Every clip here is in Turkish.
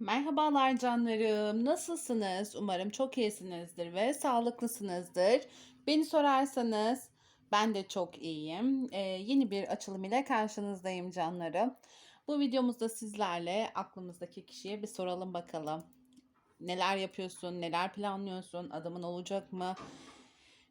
Merhabalar canlarım. Nasılsınız? Umarım çok iyisinizdir ve sağlıklısınızdır. Beni sorarsanız ben de çok iyiyim. Ee, yeni bir açılım ile karşınızdayım canlarım. Bu videomuzda sizlerle aklımızdaki kişiye bir soralım bakalım. Neler yapıyorsun? Neler planlıyorsun? Adamın olacak mı?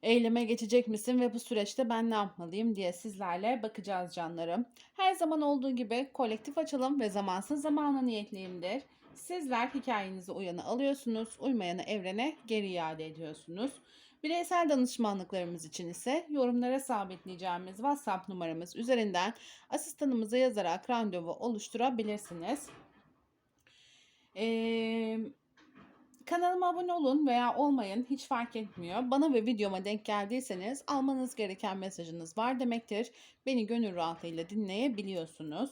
Eyleme geçecek misin ve bu süreçte ben ne yapmalıyım diye sizlerle bakacağız canlarım. Her zaman olduğu gibi kolektif açılım ve zamansız zamana niyetliyimdir. Sizler hikayenizi uyanı alıyorsunuz, uymayanı evrene geri iade ediyorsunuz. Bireysel danışmanlıklarımız için ise yorumlara sabitleyeceğimiz WhatsApp numaramız üzerinden asistanımıza yazarak randevu oluşturabilirsiniz. Ee, kanalıma abone olun veya olmayın hiç fark etmiyor. Bana ve videoma denk geldiyseniz almanız gereken mesajınız var demektir. Beni gönül rahatlığıyla dinleyebiliyorsunuz.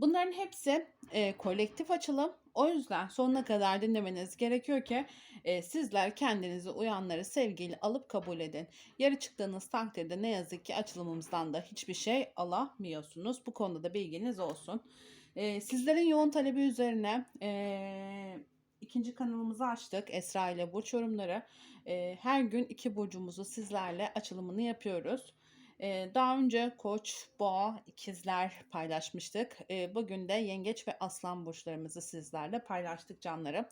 Bunların hepsi e, kolektif açılım. O yüzden sonuna kadar dinlemeniz gerekiyor ki e, sizler kendinizi uyanları sevgiyle alıp kabul edin. Yarı çıktığınız takdirde ne yazık ki açılımımızdan da hiçbir şey alamıyorsunuz. Bu konuda da bilginiz olsun. E, sizlerin yoğun talebi üzerine e, ikinci kanalımızı açtık. Esra ile Burç Yorumları. E, her gün iki burcumuzu sizlerle açılımını yapıyoruz. Daha önce Koç, Boğa, İkizler paylaşmıştık. Bugün de Yengeç ve Aslan burçlarımızı sizlerle paylaştık canlarım.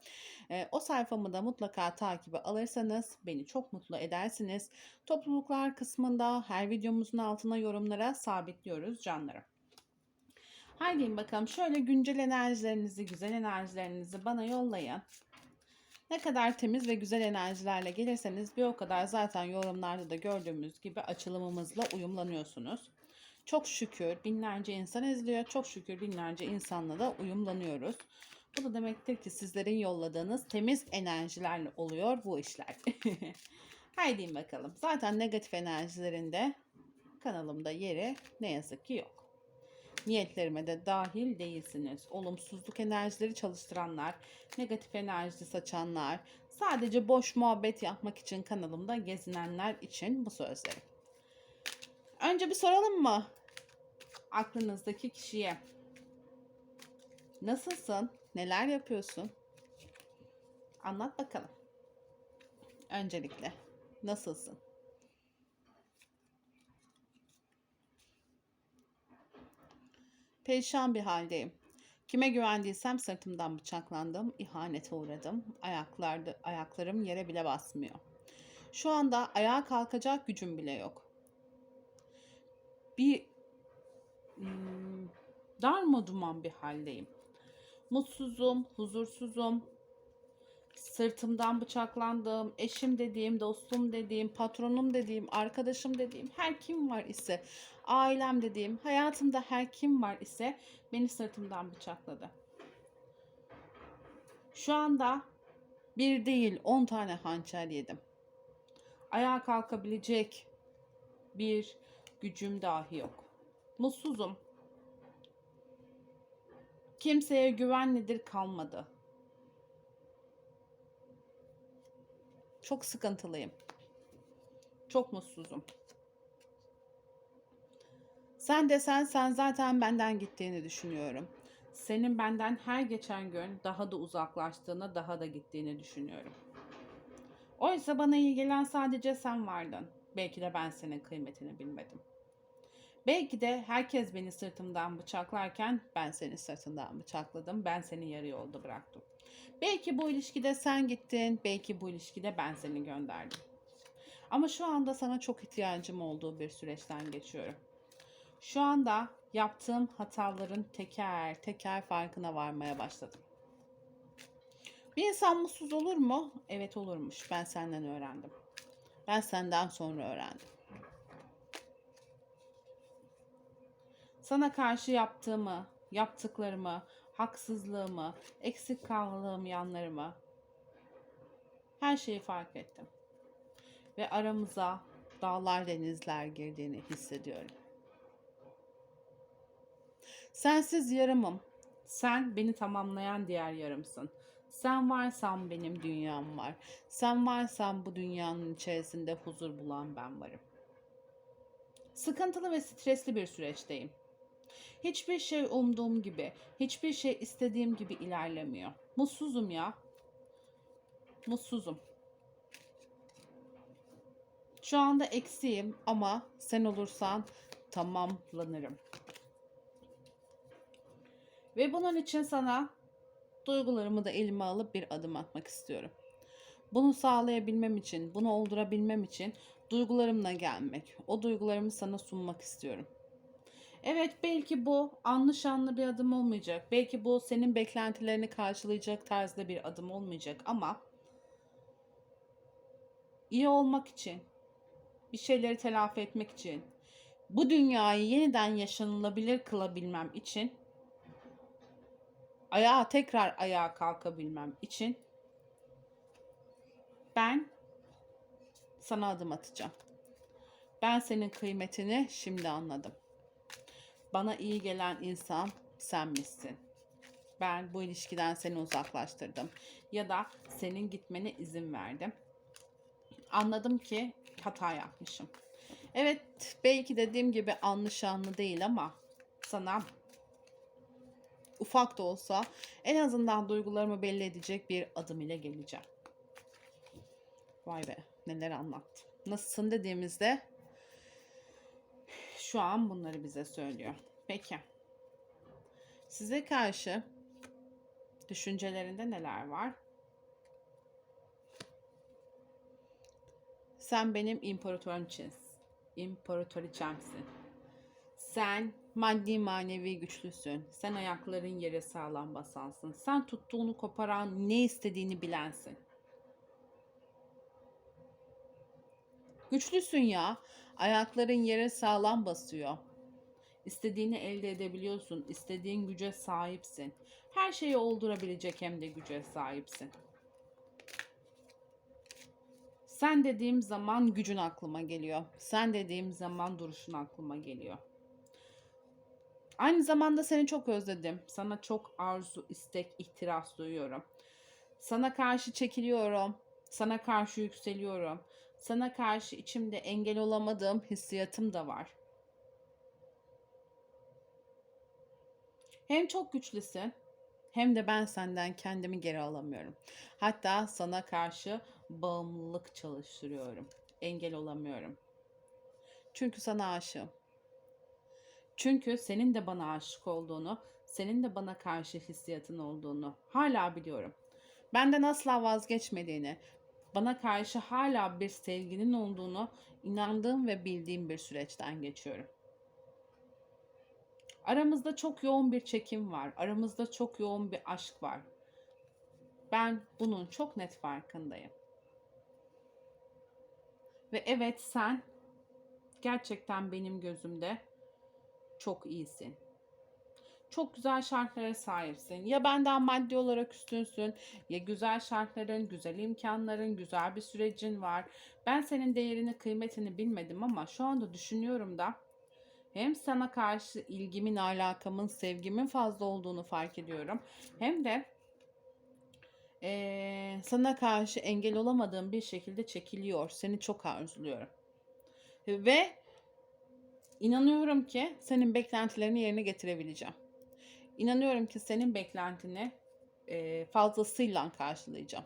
Ee, O sayfamı da mutlaka takibe alırsanız beni çok mutlu edersiniz. Topluluklar kısmında her videomuzun altına yorumlara sabitliyoruz canlarım. Haydi bakalım şöyle güncel enerjilerinizi, güzel enerjilerinizi bana yollayın. Ne kadar temiz ve güzel enerjilerle gelirseniz bir o kadar zaten yorumlarda da gördüğümüz gibi açılımımızla uyumlanıyorsunuz. Çok şükür binlerce insan izliyor. Çok şükür binlerce insanla da uyumlanıyoruz. Bu da demektir ki sizlerin yolladığınız temiz enerjilerle oluyor bu işler. Haydi bakalım. Zaten negatif enerjilerinde kanalımda yeri ne yazık ki yok niyetlerime de dahil değilsiniz. Olumsuzluk enerjileri çalıştıranlar, negatif enerji saçanlar, sadece boş muhabbet yapmak için kanalımda gezinenler için bu sözlerim. Önce bir soralım mı aklınızdaki kişiye? Nasılsın? Neler yapıyorsun? Anlat bakalım. Öncelikle nasılsın? Perişan bir haldeyim. Kime güvendiysem sırtımdan bıçaklandım, ihanete uğradım. Ayaklarda, ayaklarım yere bile basmıyor. Şu anda ayağa kalkacak gücüm bile yok. Bir hmm, darma duman bir haldeyim. Mutsuzum, huzursuzum. Sırtımdan bıçaklandım. Eşim dediğim, dostum dediğim, patronum dediğim, arkadaşım dediğim her kim var ise ailem dediğim, hayatımda her kim var ise beni sırtımdan bıçakladı. Şu anda bir değil on tane hançer yedim. Ayağa kalkabilecek bir gücüm dahi yok. Mutsuzum. Kimseye güvenlidir kalmadı. Çok sıkıntılıyım. Çok mutsuzum. Sen desen sen zaten benden gittiğini düşünüyorum. Senin benden her geçen gün daha da uzaklaştığını, daha da gittiğini düşünüyorum. Oysa bana iyi gelen sadece sen vardın. Belki de ben senin kıymetini bilmedim. Belki de herkes beni sırtımdan bıçaklarken ben seni sırtından bıçakladım. Ben seni yarı yolda bıraktım. Belki bu ilişkide sen gittin, belki bu ilişkide ben seni gönderdim. Ama şu anda sana çok ihtiyacım olduğu bir süreçten geçiyorum. Şu anda yaptığım hataların teker teker farkına varmaya başladım. Bir insan mutsuz olur mu? Evet olurmuş. Ben senden öğrendim. Ben senden sonra öğrendim. Sana karşı yaptığımı, yaptıklarımı, haksızlığımı, eksik kaldığım yanlarımı her şeyi fark ettim. Ve aramıza dağlar denizler girdiğini hissediyorum. Sensiz yarımım. Sen beni tamamlayan diğer yarımsın. Sen varsan benim dünyam var. Sen varsan bu dünyanın içerisinde huzur bulan ben varım. Sıkıntılı ve stresli bir süreçteyim. Hiçbir şey umduğum gibi, hiçbir şey istediğim gibi ilerlemiyor. Mutsuzum ya. Mutsuzum. Şu anda eksiğim ama sen olursan tamamlanırım. Ve bunun için sana duygularımı da elime alıp bir adım atmak istiyorum. Bunu sağlayabilmem için, bunu oldurabilmem için duygularımla gelmek, o duygularımı sana sunmak istiyorum. Evet belki bu anlı bir adım olmayacak. Belki bu senin beklentilerini karşılayacak tarzda bir adım olmayacak ama iyi olmak için, bir şeyleri telafi etmek için, bu dünyayı yeniden yaşanılabilir kılabilmem için, ayağa tekrar ayağa kalkabilmem için ben sana adım atacağım. Ben senin kıymetini şimdi anladım. Bana iyi gelen insan sen misin? Ben bu ilişkiden seni uzaklaştırdım ya da senin gitmene izin verdim. Anladım ki hata yapmışım. Evet, belki dediğim gibi anlaşanlı değil ama sana ufak da olsa en azından duygularımı belli edecek bir adım ile geleceğim. Vay be, neler anlattım. Nasılsın dediğimizde şu an bunları bize söylüyor. Peki. Size karşı düşüncelerinde neler var? Sen benim imparatoriçiz. İmparatoriçemsin. Sen maddi manevi güçlüsün. Sen ayakların yere sağlam basansın. Sen tuttuğunu koparan, ne istediğini bilensin. Güçlüsün ya. Ayakların yere sağlam basıyor. İstediğini elde edebiliyorsun. İstediğin güce sahipsin. Her şeyi oldurabilecek hem de güce sahipsin. Sen dediğim zaman gücün aklıma geliyor. Sen dediğim zaman duruşun aklıma geliyor. Aynı zamanda seni çok özledim. Sana çok arzu, istek, ihtiras duyuyorum. Sana karşı çekiliyorum. Sana karşı yükseliyorum. Sana karşı içimde engel olamadığım hissiyatım da var. Hem çok güçlüsün hem de ben senden kendimi geri alamıyorum. Hatta sana karşı bağımlılık çalıştırıyorum. Engel olamıyorum. Çünkü sana aşığım. Çünkü senin de bana aşık olduğunu, senin de bana karşı hissiyatın olduğunu hala biliyorum. Benden asla vazgeçmediğini, bana karşı hala bir sevginin olduğunu inandığım ve bildiğim bir süreçten geçiyorum. Aramızda çok yoğun bir çekim var. Aramızda çok yoğun bir aşk var. Ben bunun çok net farkındayım. Ve evet sen gerçekten benim gözümde çok iyisin. Çok güzel şartlara sahipsin. Ya benden maddi olarak üstünsün, ya güzel şartların, güzel imkanların, güzel bir sürecin var. Ben senin değerini, kıymetini bilmedim ama şu anda düşünüyorum da hem sana karşı ilgimin, alakamın, sevgimin fazla olduğunu fark ediyorum. Hem de eee, sana karşı engel olamadığım bir şekilde çekiliyor. Seni çok arzuluyorum. Ve inanıyorum ki senin beklentilerini yerine getirebileceğim. İnanıyorum ki senin beklentini eee, fazlasıyla karşılayacağım.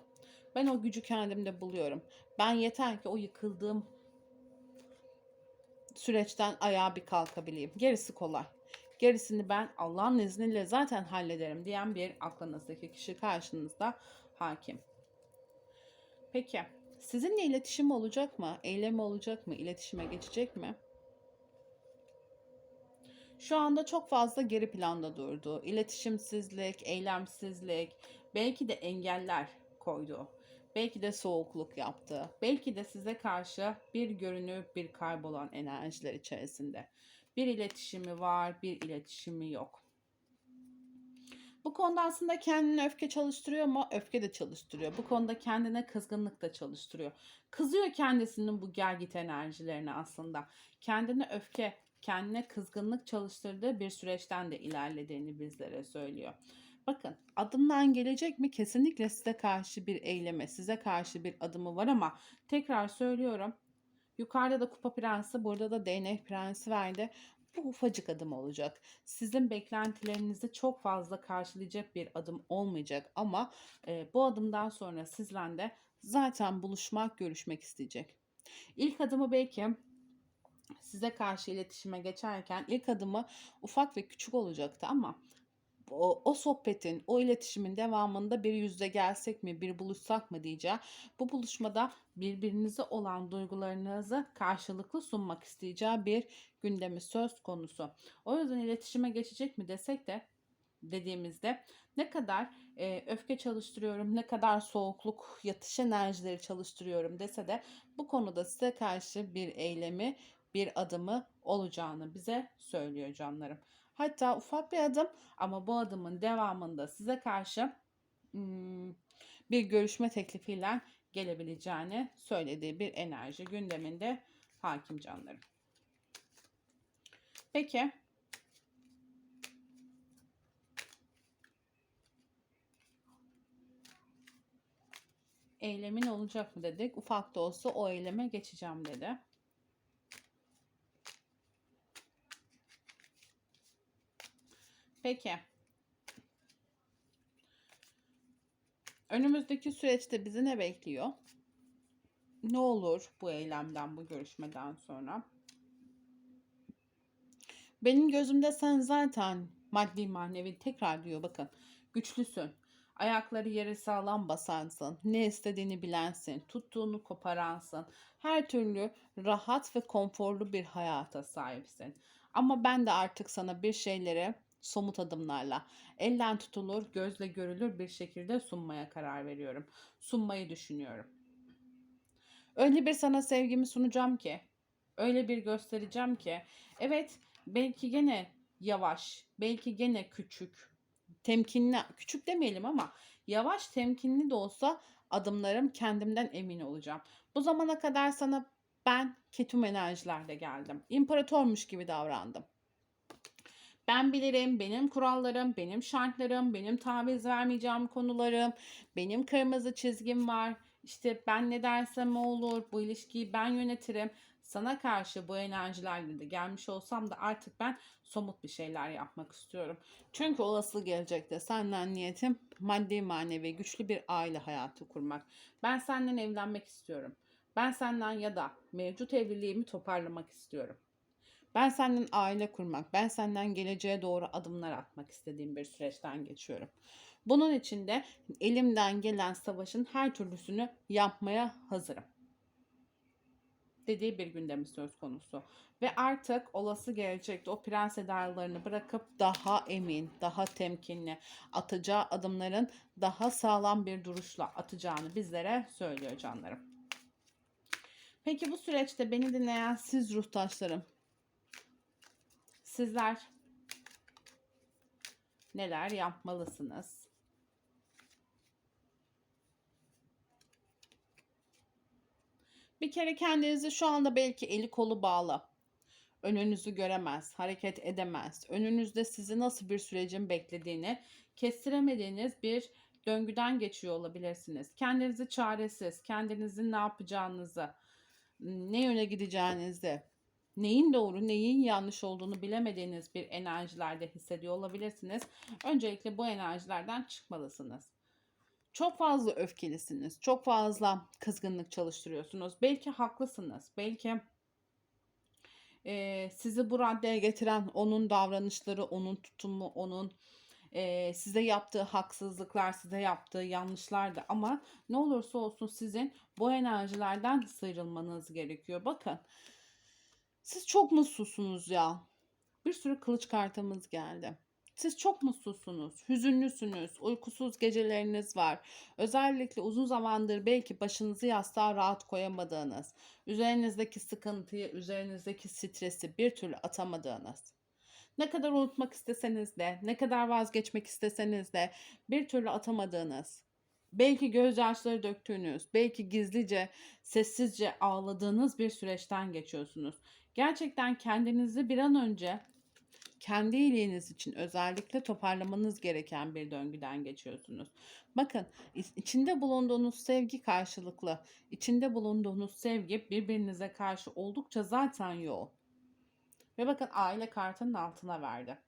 Ben o gücü kendimde buluyorum. Ben yeter ki o yıkıldığım süreçten ayağa bir kalkabileyim. Gerisi kolay. Gerisini ben Allah'ın izniyle zaten hallederim diyen bir aklınızdaki kişi karşınızda hakim. Peki sizinle iletişim olacak mı? Eylem olacak mı? İletişime geçecek mi? Şu anda çok fazla geri planda durdu. İletişimsizlik, eylemsizlik, belki de engeller koydu. Belki de soğukluk yaptı. Belki de size karşı bir görünüp bir kaybolan enerjiler içerisinde. Bir iletişimi var, bir iletişimi yok. Bu konuda aslında kendine öfke çalıştırıyor mu? Öfke de çalıştırıyor. Bu konuda kendine kızgınlık da çalıştırıyor. Kızıyor kendisinin bu gergit enerjilerine aslında. Kendine öfke, kendine kızgınlık çalıştırdığı bir süreçten de ilerlediğini bizlere söylüyor. Bakın adımdan gelecek mi? Kesinlikle size karşı bir eyleme, size karşı bir adımı var ama tekrar söylüyorum. Yukarıda da kupa prensi, burada da değnek prensi verdi. Bu ufacık adım olacak. Sizin beklentilerinizi çok fazla karşılayacak bir adım olmayacak ama e, bu adımdan sonra sizden de zaten buluşmak, görüşmek isteyecek. İlk adımı belki size karşı iletişime geçerken ilk adımı ufak ve küçük olacaktı ama o, o sohbetin, o iletişimin devamında bir yüzde gelsek mi, bir buluşsak mı diyeceğim. Bu buluşmada birbirinize olan duygularınızı karşılıklı sunmak isteyeceği bir gündemi söz konusu. O yüzden iletişime geçecek mi desek de dediğimizde ne kadar e, öfke çalıştırıyorum, ne kadar soğukluk, yatış enerjileri çalıştırıyorum dese de bu konuda size karşı bir eylemi, bir adımı olacağını bize söylüyor canlarım. Hatta ufak bir adım ama bu adımın devamında size karşı hmm, bir görüşme teklifiyle gelebileceğini söylediği bir enerji gündeminde hakim canlarım. Peki eylemin olacak mı dedik. Ufak da olsa o eyleme geçeceğim dedi. Peki. Önümüzdeki süreçte bizi ne bekliyor? Ne olur bu eylemden, bu görüşmeden sonra? Benim gözümde sen zaten maddi manevi tekrar diyor bakın güçlüsün. Ayakları yere sağlam basansın. Ne istediğini bilensin. Tuttuğunu koparansın. Her türlü rahat ve konforlu bir hayata sahipsin. Ama ben de artık sana bir şeyleri somut adımlarla elden tutulur, gözle görülür bir şekilde sunmaya karar veriyorum. Sunmayı düşünüyorum. Öyle bir sana sevgimi sunacağım ki, öyle bir göstereceğim ki, evet belki gene yavaş, belki gene küçük, temkinli, küçük demeyelim ama yavaş temkinli de olsa adımlarım kendimden emin olacağım. Bu zamana kadar sana ben ketum enerjilerle geldim. İmparatormuş gibi davrandım. Ben bilirim, benim kurallarım, benim şartlarım, benim taviz vermeyeceğim konularım, benim kırmızı çizgim var. İşte ben ne dersem o olur, bu ilişkiyi ben yönetirim. Sana karşı bu enerjilerle de gelmiş olsam da artık ben somut bir şeyler yapmak istiyorum. Çünkü olası gelecekte senden niyetim maddi manevi güçlü bir aile hayatı kurmak. Ben senden evlenmek istiyorum. Ben senden ya da mevcut evliliğimi toparlamak istiyorum. Ben senden aile kurmak, ben senden geleceğe doğru adımlar atmak istediğim bir süreçten geçiyorum. Bunun için de elimden gelen savaşın her türlüsünü yapmaya hazırım. Dediği bir gündemi söz konusu. Ve artık olası gelecekte o prens edalarını bırakıp daha emin, daha temkinli atacağı adımların daha sağlam bir duruşla atacağını bizlere söylüyor canlarım. Peki bu süreçte beni dinleyen siz ruhtaşlarım Sizler neler yapmalısınız? Bir kere kendinizi şu anda belki eli kolu bağlı. Önünüzü göremez, hareket edemez. Önünüzde sizi nasıl bir sürecin beklediğini kestiremediğiniz bir döngüden geçiyor olabilirsiniz. Kendinizi çaresiz, kendinizin ne yapacağınızı, ne yöne gideceğinizi, neyin doğru neyin yanlış olduğunu bilemediğiniz bir enerjilerde hissediyor olabilirsiniz. Öncelikle bu enerjilerden çıkmalısınız. Çok fazla öfkelisiniz. Çok fazla kızgınlık çalıştırıyorsunuz. Belki haklısınız. Belki e, sizi bu raddeye getiren onun davranışları, onun tutumu, onun e, size yaptığı haksızlıklar, size yaptığı yanlışlardı. Ama ne olursa olsun sizin bu enerjilerden sıyrılmanız gerekiyor. Bakın siz çok mutsuzsunuz ya. Bir sürü kılıç kartımız geldi. Siz çok mutsuzsunuz, hüzünlüsünüz, uykusuz geceleriniz var. Özellikle uzun zamandır belki başınızı yastığa rahat koyamadığınız, üzerinizdeki sıkıntıyı, üzerinizdeki stresi bir türlü atamadığınız. Ne kadar unutmak isteseniz de, ne kadar vazgeçmek isteseniz de bir türlü atamadığınız, belki gözyaşları döktüğünüz, belki gizlice, sessizce ağladığınız bir süreçten geçiyorsunuz. Gerçekten kendinizi bir an önce kendi iyiliğiniz için özellikle toparlamanız gereken bir döngüden geçiyorsunuz. Bakın içinde bulunduğunuz sevgi karşılıklı. İçinde bulunduğunuz sevgi birbirinize karşı oldukça zaten yoğun. Ve bakın aile kartının altına verdi.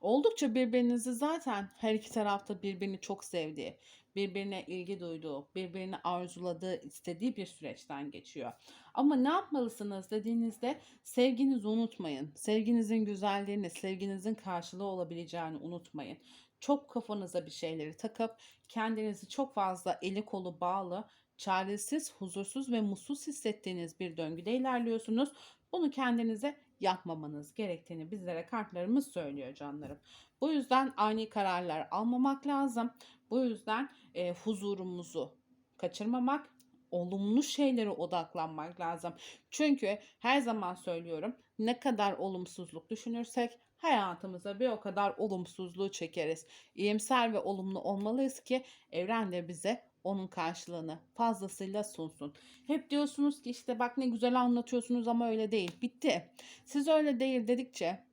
Oldukça birbirinizi zaten her iki tarafta birbirini çok sevdiği, birbirine ilgi duyduğu, birbirini arzuladığı, istediği bir süreçten geçiyor. Ama ne yapmalısınız dediğinizde sevginizi unutmayın. Sevginizin güzelliğini, sevginizin karşılığı olabileceğini unutmayın. Çok kafanıza bir şeyleri takıp kendinizi çok fazla eli kolu bağlı, çaresiz, huzursuz ve mutsuz hissettiğiniz bir döngüde ilerliyorsunuz. Bunu kendinize yapmamanız gerektiğini bizlere kartlarımız söylüyor canlarım. Bu yüzden ani kararlar almamak lazım. Bu yüzden e, huzurumuzu kaçırmamak, olumlu şeylere odaklanmak lazım. Çünkü her zaman söylüyorum ne kadar olumsuzluk düşünürsek hayatımıza bir o kadar olumsuzluğu çekeriz. İyimser ve olumlu olmalıyız ki evren de bize onun karşılığını fazlasıyla sunsun. Hep diyorsunuz ki işte bak ne güzel anlatıyorsunuz ama öyle değil. Bitti. Siz öyle değil dedikçe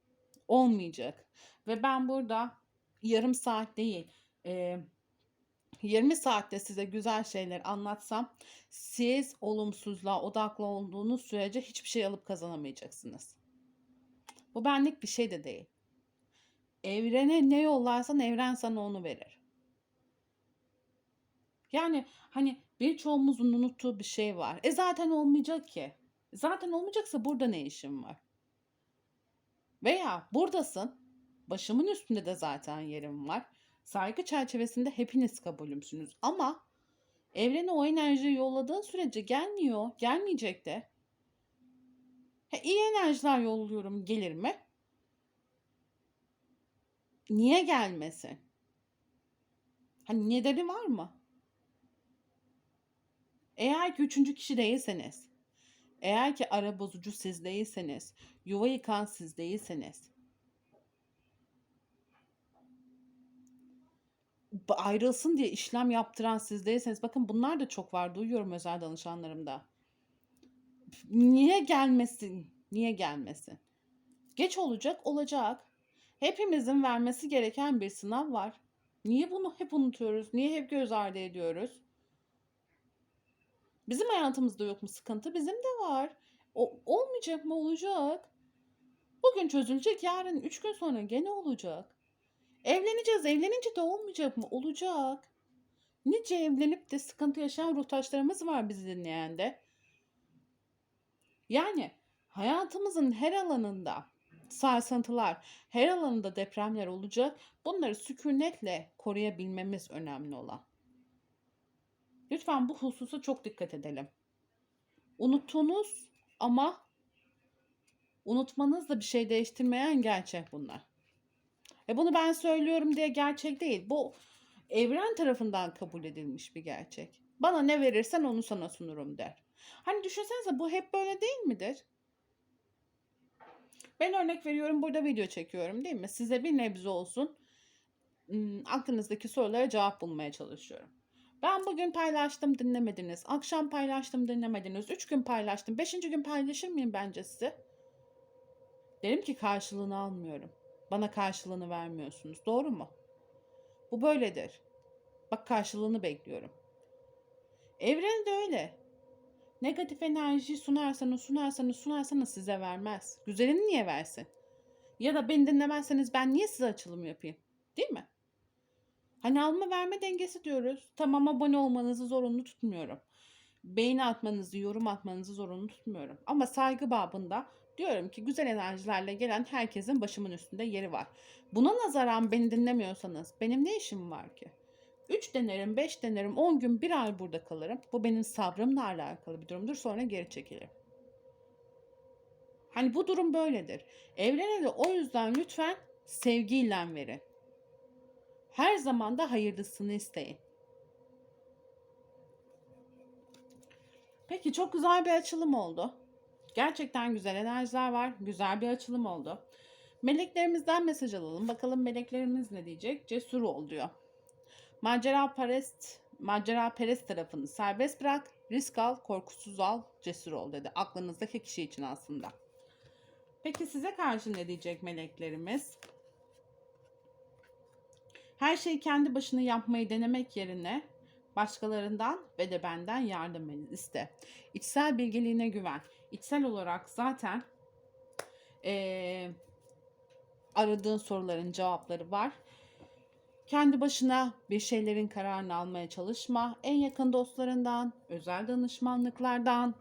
olmayacak. Ve ben burada yarım saat değil, e, 20 saatte size güzel şeyler anlatsam siz olumsuzluğa odaklı olduğunuz sürece hiçbir şey alıp kazanamayacaksınız. Bu benlik bir şey de değil. Evrene ne yollarsan evren sana onu verir. Yani hani birçoğumuzun unuttuğu bir şey var. E zaten olmayacak ki. Zaten olmayacaksa burada ne işin var? Veya buradasın. Başımın üstünde de zaten yerim var. Saygı çerçevesinde hepiniz kabulümsünüz. Ama evrene o enerjiyi yolladığın sürece gelmiyor. Gelmeyecek de. He, iyi enerjiler yolluyorum gelir mi? Niye gelmesin? Hani nedeni var mı? Eğer ki üçüncü kişi değilseniz, eğer ki ara bozucu siz değilseniz, yuva yıkan siz değilseniz, ayrılsın diye işlem yaptıran siz değilseniz, bakın bunlar da çok var, duyuyorum özel danışanlarımda. Niye gelmesin? Niye gelmesin? Geç olacak, olacak. Hepimizin vermesi gereken bir sınav var. Niye bunu hep unutuyoruz? Niye hep göz ardı ediyoruz? Bizim hayatımızda yok mu sıkıntı? Bizim de var. O, olmayacak mı? Olacak. Bugün çözülecek, yarın üç gün sonra gene olacak. Evleneceğiz, evlenince de olmayacak mı? Olacak. Nice evlenip de sıkıntı yaşayan ruhtaşlarımız var bizi dinleyen de. Yani hayatımızın her alanında sarsıntılar, her alanında depremler olacak. Bunları sükunetle koruyabilmemiz önemli olan. Lütfen bu hususa çok dikkat edelim. Unuttuğunuz ama unutmanız da bir şey değiştirmeyen gerçek bunlar. E bunu ben söylüyorum diye gerçek değil. Bu evren tarafından kabul edilmiş bir gerçek. Bana ne verirsen onu sana sunurum der. Hani düşünsenize bu hep böyle değil midir? Ben örnek veriyorum burada video çekiyorum değil mi? Size bir nebze olsun ım, aklınızdaki sorulara cevap bulmaya çalışıyorum. Ben bugün paylaştım dinlemediniz. Akşam paylaştım dinlemediniz. Üç gün paylaştım. Beşinci gün paylaşır mıyım bence size? Derim ki karşılığını almıyorum. Bana karşılığını vermiyorsunuz. Doğru mu? Bu böyledir. Bak karşılığını bekliyorum. Evren de öyle. Negatif enerji sunarsanız sunarsanız sunarsanız size vermez. Güzelini niye versin? Ya da beni dinlemezseniz ben niye size açılım yapayım? Değil mi? Hani alma verme dengesi diyoruz. Tamam abone olmanızı zorunlu tutmuyorum. Beğeni atmanızı, yorum atmanızı zorunlu tutmuyorum. Ama saygı babında diyorum ki güzel enerjilerle gelen herkesin başımın üstünde yeri var. Buna nazaran beni dinlemiyorsanız benim ne işim var ki? 3 denerim, 5 denerim, 10 gün, 1 ay burada kalırım. Bu benim sabrımla alakalı bir durumdur. Sonra geri çekilirim. Hani bu durum böyledir. Evrene de o yüzden lütfen sevgiyle verin. Her zaman da hayırlısını isteyin. Peki çok güzel bir açılım oldu. Gerçekten güzel enerjiler var. Güzel bir açılım oldu. Meleklerimizden mesaj alalım. Bakalım meleklerimiz ne diyecek? Cesur ol diyor. Macera perest, macera perest tarafını serbest bırak, risk al, korkusuz al, cesur ol dedi. Aklınızdaki kişi için aslında. Peki size karşı ne diyecek meleklerimiz? Her şeyi kendi başına yapmayı denemek yerine başkalarından ve de benden yardım iste. İçsel bilgeliğine güven. İçsel olarak zaten Ee, aradığın soruların cevapları var. Kendi başına bir şeylerin kararını almaya çalışma. En yakın dostlarından, özel danışmanlıklardan,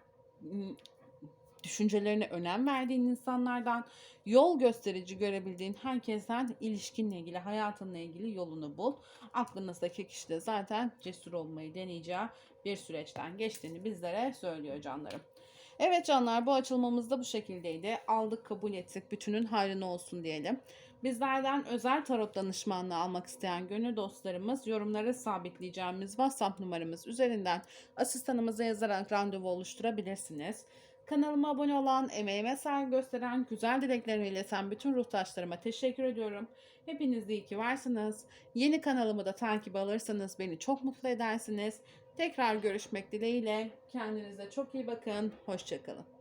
düşüncelerine önem verdiğin insanlardan, yol gösterici görebildiğin herkesten ilişkinle ilgili, hayatınla ilgili yolunu bul. Aklınızdaki kişi de zaten cesur olmayı deneyeceği bir süreçten geçtiğini bizlere söylüyor canlarım. Evet canlar bu açılmamız da bu şekildeydi. Aldık kabul ettik. Bütünün hayrına olsun diyelim. Bizlerden özel tarot danışmanlığı almak isteyen gönül dostlarımız yorumlara sabitleyeceğimiz WhatsApp numaramız üzerinden asistanımıza yazarak randevu oluşturabilirsiniz. Kanalıma abone olan, emeğime saygı gösteren, güzel dileklerimi ileten bütün ruhtaşlarıma teşekkür ediyorum. Hepiniz iyi ki varsınız. Yeni kanalımı da takip alırsanız beni çok mutlu edersiniz. Tekrar görüşmek dileğiyle. Kendinize çok iyi bakın. Hoşçakalın.